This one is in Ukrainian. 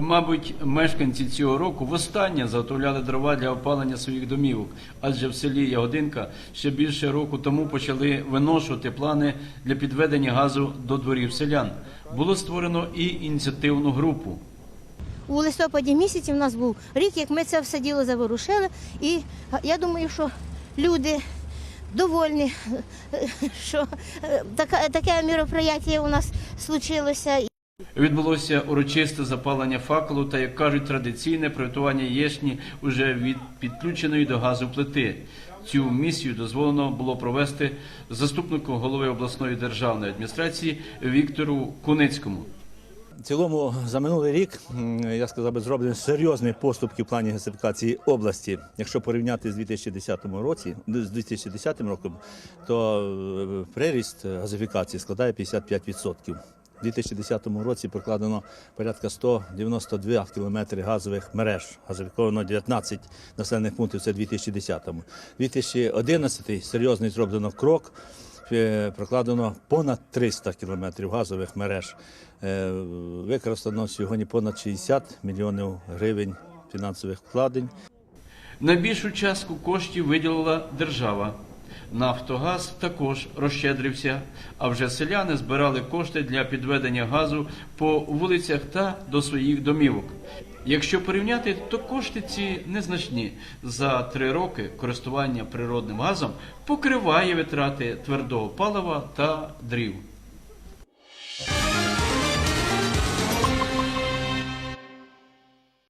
Мабуть, мешканці цього року востаннє заготовляли дрова для опалення своїх домівок, адже в селі Ягодинка ще більше року тому почали виношувати плани для підведення газу до дворів селян. Було створено і ініціативну групу. У листопаді місяці в нас був рік, як ми це все діло заворушили. І я думаю, що люди довольні, що е, таке, таке мероприятие у нас случилося. Відбулося урочисте запалення факелу та, як кажуть, традиційне приготування яєчні уже від підключеної до газу плити. Цю місію дозволено було провести заступнику голови обласної державної адміністрації Віктору Куницькому. В цілому за минулий рік я сказав би зроблені серйозні поступки в плані газифікації області. Якщо порівняти з 2010 році, з 2010 роком, то е, приріст газифікації складає 55%. У 2010 році прокладено порядка 192 кілометри газових мереж, газифіковано 19 населених пунктів. Це в 2010-му. 2011 серйозний зроблено крок. Е, Прокладено понад 300 кілометрів газових мереж. Е, Використано сьогодні понад 60 мільйонів гривень фінансових вкладень. Найбільшу частку коштів виділила держава. Нафтогаз також розщедрився, а вже селяни збирали кошти для підведення газу по вулицях та до своїх домівок. Якщо порівняти, то кошти ці незначні. За три роки користування природним газом покриває витрати твердого палива та дрів.